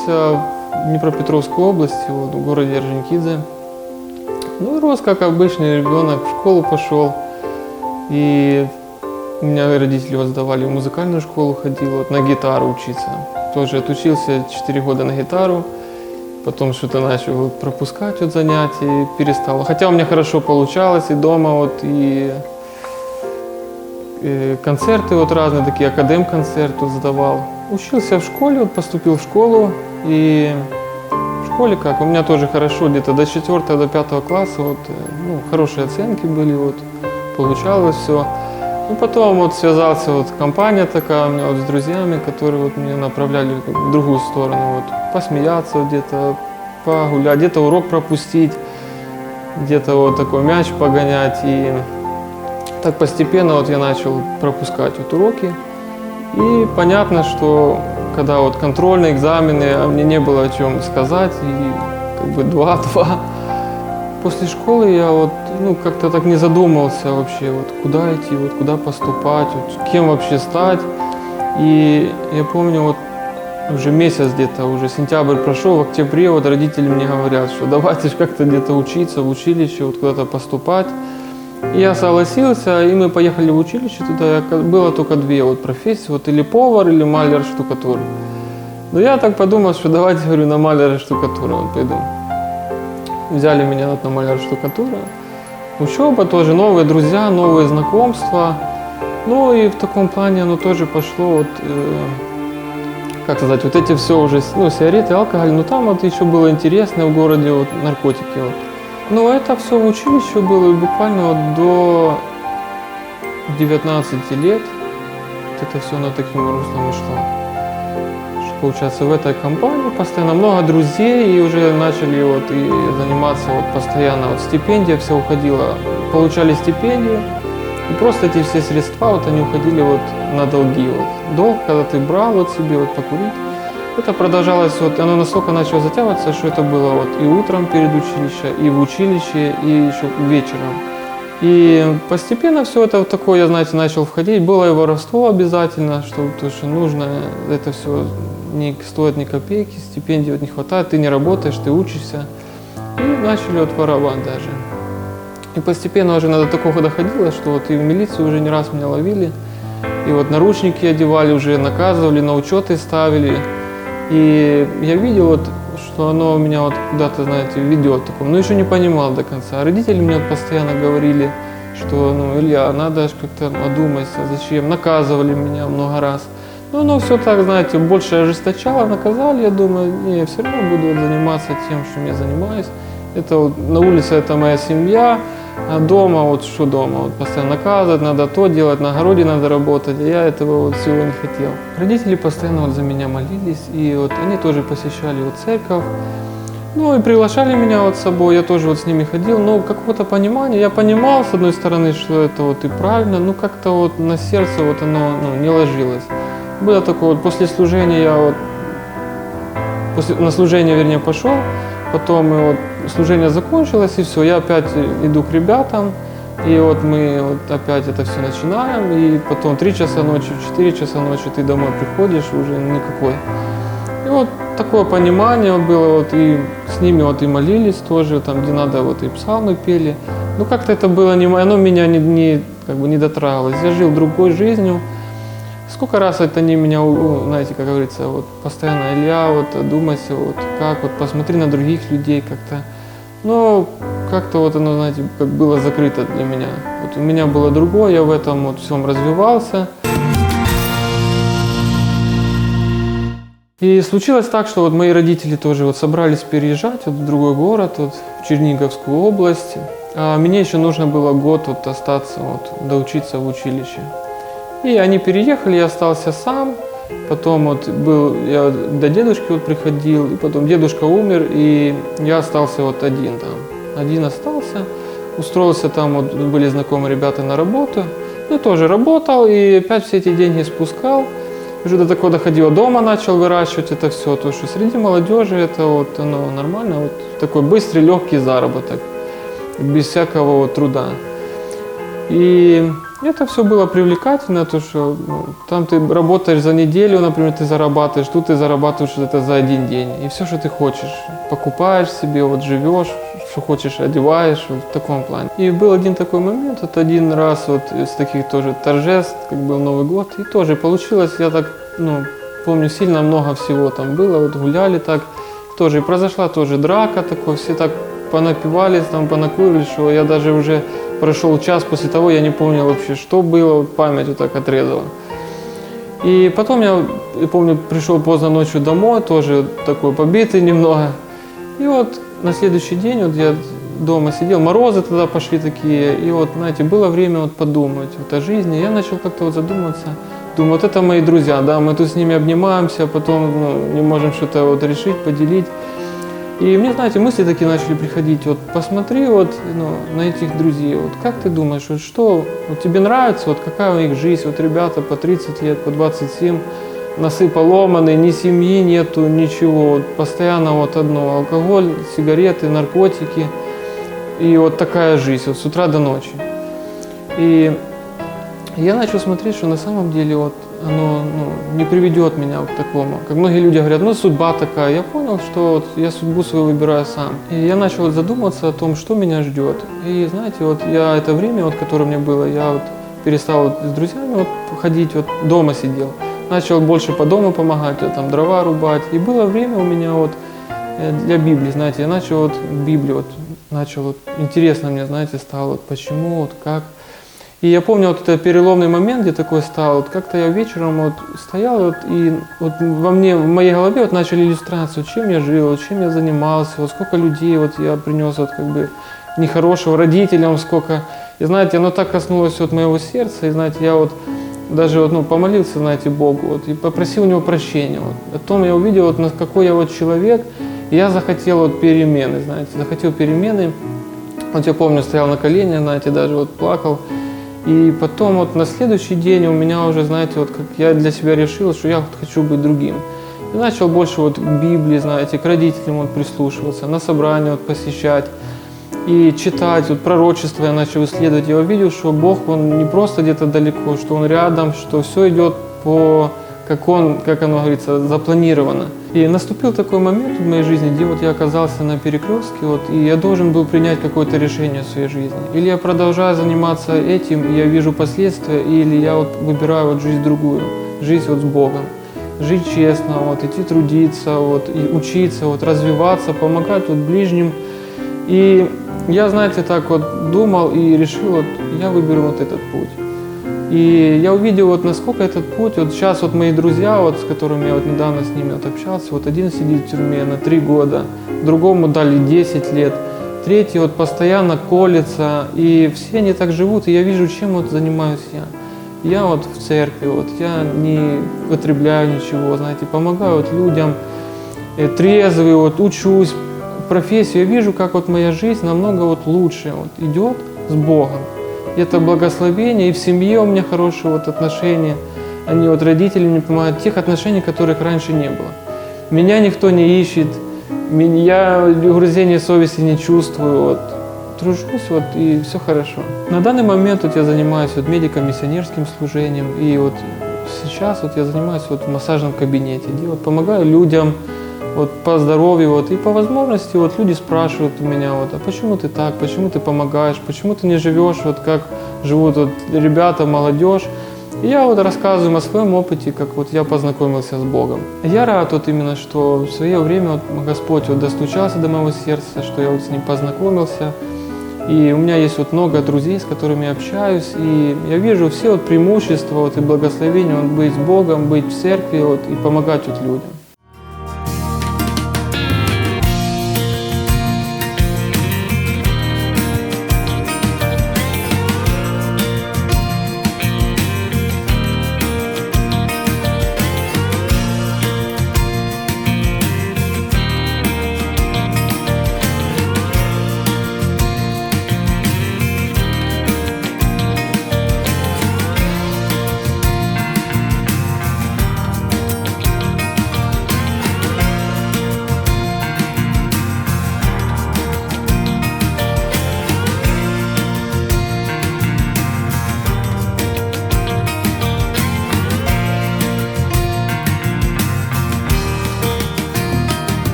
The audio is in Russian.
Родился в Днепропетровской области, вот, в городе Орджоникидзе. Ну и рос как обычный ребенок, в школу пошел. И меня родители вот сдавали в музыкальную школу, ходил вот, на гитару учиться. Тоже отучился 4 года на гитару. Потом что-то начал вот пропускать от занятий, перестал. Хотя у меня хорошо получалось и дома, вот, и, э, концерты вот разные, такие академ-концерт вот сдавал. Учился в школе, вот поступил в школу, и в школе как, у меня тоже хорошо, где-то до 4 до 5 класса, вот, э, ну, хорошие оценки были, вот, получалось все. Ну, потом вот связался вот компания такая у меня вот с друзьями, которые вот меня направляли в другую сторону, вот, посмеяться где-то, погулять, где-то урок пропустить, где-то вот такой мяч погонять. И так постепенно вот я начал пропускать вот уроки. И понятно, что когда вот контрольные экзамены, а мне не было о чем сказать, и как бы 2-2. После школы я вот, ну, как-то так не задумывался вообще, вот куда идти, вот куда поступать, вот кем вообще стать. И я помню, вот уже месяц где-то, уже сентябрь прошел, в октябре вот родители мне говорят, что давайте ж как-то где-то учиться в училище, вот куда-то поступать. Я согласился, и мы поехали в училище туда. Было только две вот профессии, вот или повар, или маляр-штукатур. Но я так подумал, что давайте, говорю, на маляра-штукатура вот пойду. Взяли меня вот на маляр-штукатура. Учеба тоже, новые друзья, новые знакомства. Ну и в таком плане оно тоже пошло вот, э, как сказать, вот эти все уже, ну, сигареты, алкоголь, но там вот еще было интересно в городе, вот наркотики. Вот. Но это все в училище было буквально до 19 лет. Это все на таким руслом шло. Получается, в этой компании постоянно много друзей, и уже начали вот и заниматься вот постоянно, вот стипендия все уходила, получали стипендию, и просто эти все средства, вот они уходили вот на долги. Вот. Долг, когда ты брал вот себе вот покурить, это продолжалось, вот оно настолько начало затягиваться, что это было вот и утром перед училищем, и в училище, и еще вечером. И постепенно все это вот такое, я, знаете, начал входить. Было и воровство обязательно, что, то, что нужно, это все не стоит ни копейки, стипендий вот не хватает, ты не работаешь, ты учишься. И начали вот воровать даже. И постепенно уже до такого доходило, что вот и в милиции уже не раз меня ловили. И вот наручники одевали, уже наказывали, на учеты ставили. И я видел, вот, что оно меня вот куда-то, знаете, ведет таком. Но еще не понимал до конца. А родители мне постоянно говорили, что, ну, Илья, надо ж как-то одумайся, зачем. Наказывали меня много раз. Ну, оно все так, знаете, больше ожесточало, наказали. Я думаю, не, я все равно буду заниматься тем, чем я занимаюсь. Это вот на улице это моя семья, а дома вот что дома, вот постоянно наказывать, надо то делать, на огороде надо работать, а я этого вот всего не хотел. Родители постоянно вот за меня молились, и вот они тоже посещали вот церковь, ну и приглашали меня вот с собой, я тоже вот с ними ходил, но какого-то понимания, я понимал с одной стороны, что это вот и правильно, но как-то вот на сердце вот оно ну, не ложилось. Было такое вот после служения я вот после, на служение, вернее, пошел, потом и вот служение закончилось, и все, я опять иду к ребятам, и вот мы вот опять это все начинаем, и потом 3 часа ночи, 4 часа ночи ты домой приходишь, уже никакой. И вот такое понимание было, вот и с ними вот и молились тоже, там где надо, вот и псалмы пели. Ну как-то это было не мо- оно меня не, не, как бы не дотрагивалось. Я жил другой жизнью. Сколько раз это они меня, знаете, как говорится, вот постоянно, Илья, вот думайся, вот как, вот посмотри на других людей как-то. Но как-то вот оно, знаете, как было закрыто для меня. Вот у меня было другое, я в этом вот всем развивался. И случилось так, что вот мои родители тоже вот собрались переезжать вот в другой город, вот в Черниговскую область. А мне еще нужно было год вот остаться, вот, доучиться в училище. И они переехали, я остался сам. Потом вот был, я до дедушки вот приходил, и потом дедушка умер, и я остался вот один там. Один остался, устроился там, вот были знакомые ребята на работу. Ну, тоже работал, и опять все эти деньги спускал. Уже до такого доходило, дома начал выращивать это все, то что среди молодежи это вот оно нормально, вот такой быстрый, легкий заработок, без всякого труда. И Это все было привлекательно, то что ну, там ты работаешь за неделю, например, ты зарабатываешь, тут ты зарабатываешь это за один день. И все, что ты хочешь, покупаешь себе, вот живешь, что хочешь, одеваешь, вот в таком плане. И был один такой момент, вот один раз вот из таких тоже торжеств, как был Новый год, и тоже получилось, я так, ну, помню, сильно много всего там было, вот гуляли так, тоже и произошла тоже драка такой, все так понапивались, там понакурили, что я даже уже прошел час после того, я не помню вообще, что было, память вот так отрезала. И потом я, помню, пришел поздно ночью домой, тоже такой побитый немного. И вот на следующий день вот я дома сидел, морозы тогда пошли такие, и вот, знаете, было время вот подумать вот о жизни. Я начал как-то вот задуматься, думаю, вот это мои друзья, да, мы тут с ними обнимаемся, потом ну, не можем что-то вот решить, поделить. И мне, знаете, мысли такие начали приходить, вот посмотри вот ну, на этих друзей, вот как ты думаешь, вот что вот тебе нравится, вот какая у них жизнь, вот ребята по 30 лет, по 27, носы поломанные, ни семьи нету, ничего, вот постоянно вот одно, алкоголь, сигареты, наркотики, и вот такая жизнь, вот с утра до ночи. И я начал смотреть, что на самом деле вот оно ну, не приведет меня к такому. Как многие люди говорят, ну судьба такая. Я понял, что вот я судьбу свою выбираю сам. И я начал вот задумываться о том, что меня ждет. И знаете, вот я это время, вот, которое мне было, я вот перестал вот с друзьями вот ходить, вот дома сидел. Начал больше по дому помогать, вот, там дрова рубать. И было время у меня вот э, для Библии, знаете, я начал вот Библию, вот, начал вот, интересно мне, знаете, стало, вот, почему, вот, как. И я помню вот этот переломный момент, где такой стал, вот как-то я вечером вот стоял, вот, и вот во мне, в моей голове вот начали иллюстрации, чем я жил, чем я занимался, вот сколько людей вот я принес вот как бы нехорошего родителям, сколько. И знаете, оно так коснулось вот моего сердца, и знаете, я вот даже вот, ну, помолился, знаете, Богу, вот, и попросил у него прощения. Вот. Потом я увидел, вот, какой я вот человек, и я захотел вот перемены, знаете, захотел перемены. Вот я помню, стоял на коленях, знаете, даже вот плакал. И потом вот на следующий день у меня уже, знаете, вот как я для себя решил, что я вот хочу быть другим. И начал больше вот к Библии, знаете, к родителям вот прислушиваться, на собрания вот посещать и читать, вот пророчество я начал исследовать. Я увидел, что Бог, Он не просто где-то далеко, что Он рядом, что все идет по как он, как оно говорится, запланировано. И наступил такой момент в моей жизни, где вот я оказался на перекрестке, вот, и я должен был принять какое-то решение в своей жизни. Или я продолжаю заниматься этим, и я вижу последствия, или я вот выбираю вот жизнь другую, жизнь вот с Богом. Жить честно, вот, идти трудиться, вот, и учиться, вот, развиваться, помогать вот, ближним. И я, знаете, так вот думал и решил, вот, я выберу вот этот путь. И я увидел, вот насколько этот путь, вот сейчас вот мои друзья, вот с которыми я вот недавно с ними вот общался, вот один сидит в тюрьме на три года, другому дали 10 лет, третий вот постоянно колется, и все они так живут, и я вижу, чем вот занимаюсь я. Я вот в церкви, вот я не потребляю ничего, знаете, помогаю вот людям, э, трезвый, вот учусь, профессию, я вижу, как вот моя жизнь намного вот лучше вот идет с Богом это благословение, и в семье у меня хорошие вот отношения. Они вот родители мне помогают, тех отношений, которых раньше не было. Меня никто не ищет, я угрызения совести не чувствую, вот, тружусь, вот, и все хорошо. На данный момент вот я занимаюсь вот медико-миссионерским служением, и вот сейчас вот я занимаюсь вот в массажном кабинете, где вот помогаю людям, вот по здоровью, вот, и по возможности вот люди спрашивают у меня, вот, а почему ты так, почему ты помогаешь, почему ты не живешь, вот как живут вот ребята, молодежь. И я вот рассказываю о своем опыте, как вот я познакомился с Богом. Я рад вот именно, что в свое время вот Господь вот достучался до моего сердца, что я вот с ним познакомился. И у меня есть вот много друзей, с которыми я общаюсь, и я вижу все вот преимущества вот и благословения вот быть с Богом, быть в церкви вот, и помогать вот людям.